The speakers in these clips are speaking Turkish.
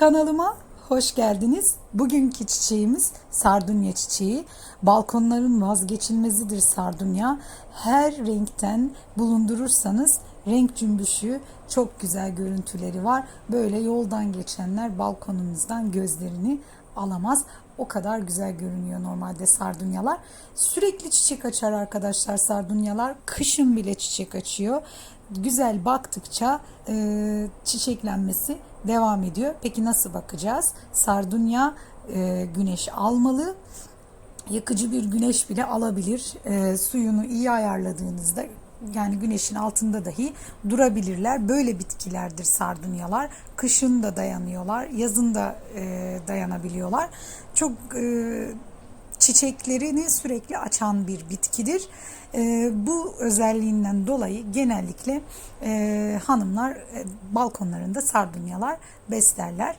Kanalıma hoş geldiniz. Bugünkü çiçeğimiz sardunya çiçeği. Balkonların vazgeçilmezidir sardunya. Her renkten bulundurursanız renk cümbüşü çok güzel görüntüleri var. Böyle yoldan geçenler balkonunuzdan gözlerini alamaz. O kadar güzel görünüyor normalde sardunyalar. Sürekli çiçek açar arkadaşlar sardunyalar. Kışın bile çiçek açıyor. Güzel baktıkça e, çiçeklenmesi devam ediyor. Peki nasıl bakacağız? Sardunya e, güneş almalı. Yakıcı bir güneş bile alabilir. E, suyunu iyi ayarladığınızda yani güneşin altında dahi durabilirler. Böyle bitkilerdir sardunyalar. Kışın da dayanıyorlar, yazın da e, dayanabiliyorlar. Çok e, çiçeklerini sürekli açan bir bitkidir. E, bu özelliğinden dolayı genellikle e, hanımlar e, balkonlarında sardunyalar beslerler.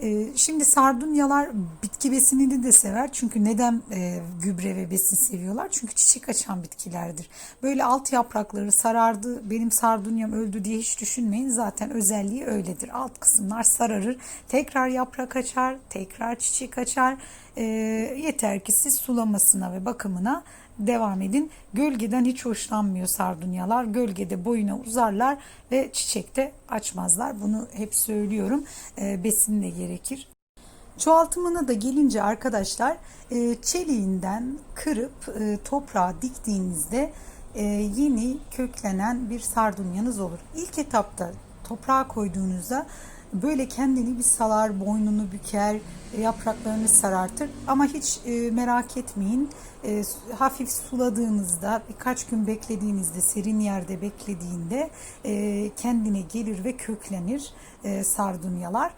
E, şimdi sardunyalar bitki besinini de sever. Çünkü neden e, gübre ve besin seviyorlar? Çünkü çiçek açan bitkilerdir. Böyle alt yaprakları sarardı, benim sardunyam öldü diye hiç düşünmeyin. Zaten özelliği öyledir. Alt kısımlar sararır, tekrar yaprak açar, tekrar çiçek açar. E, yeter ki siz sulamasına ve bakımına devam edin. Gölgeden hiç hoşlanmıyor sardunyalar. Gölgede boyuna uzarlar ve çiçekte açmazlar. Bunu hep söylüyorum. E, besin de gerekir. Çoğaltımına da gelince arkadaşlar e, çeliğinden kırıp e, toprağa diktiğinizde e, yeni köklenen bir sardunyanız olur. İlk etapta toprağa koyduğunuzda böyle kendini bir salar, boynunu büker, yapraklarını sarartır. Ama hiç e, merak etmeyin. E, hafif suladığınızda, birkaç gün beklediğinizde, serin yerde beklediğinde e, kendine gelir ve köklenir sardunyalar.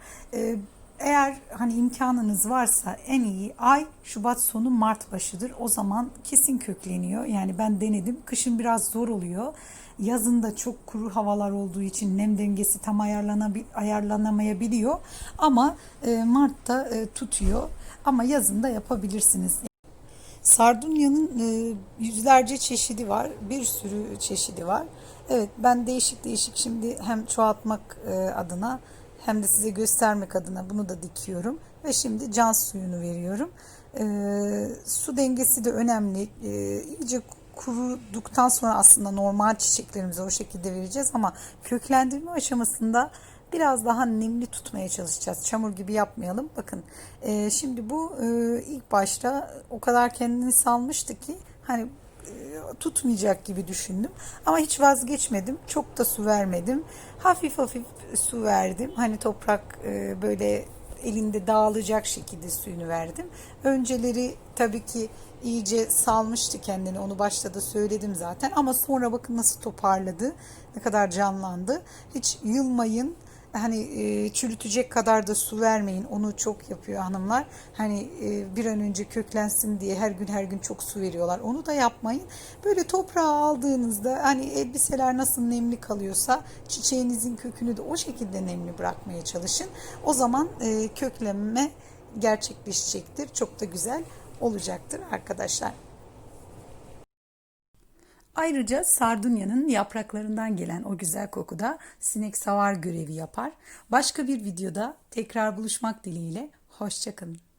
Eğer hani imkanınız varsa en iyi ay Şubat sonu Mart başıdır. O zaman kesin kökleniyor. Yani ben denedim. Kışın biraz zor oluyor. Yazın da çok kuru havalar olduğu için nem dengesi tam ayarlanamayabiliyor. Ama e, Mart'ta e, tutuyor. Ama yazın da yapabilirsiniz. Sardunyanın e, yüzlerce çeşidi var. Bir sürü çeşidi var. Evet ben değişik değişik şimdi hem çoğaltmak e, adına hem de size göstermek adına bunu da dikiyorum. Ve şimdi can suyunu veriyorum. E, su dengesi de önemli. E, iyice kuruduktan sonra aslında normal çiçeklerimize o şekilde vereceğiz ama köklendirme aşamasında biraz daha nemli tutmaya çalışacağız. Çamur gibi yapmayalım. Bakın e, şimdi bu e, ilk başta o kadar kendini salmıştı ki hani tutmayacak gibi düşündüm. Ama hiç vazgeçmedim. Çok da su vermedim. Hafif hafif su verdim. Hani toprak e, böyle elinde dağılacak şekilde suyunu verdim. Önceleri tabii ki iyice salmıştı kendini. Onu başta da söyledim zaten. Ama sonra bakın nasıl toparladı. Ne kadar canlandı. Hiç yılmayın hani e, çürütecek kadar da su vermeyin. Onu çok yapıyor hanımlar. Hani e, bir an önce köklensin diye her gün her gün çok su veriyorlar. Onu da yapmayın. Böyle toprağa aldığınızda hani elbiseler nasıl nemli kalıyorsa çiçeğinizin kökünü de o şekilde nemli bırakmaya çalışın. O zaman e, köklenme gerçekleşecektir. Çok da güzel olacaktır arkadaşlar. Ayrıca sardunyanın yapraklarından gelen o güzel koku da sinek savar görevi yapar. Başka bir videoda tekrar buluşmak dileğiyle. Hoşçakalın.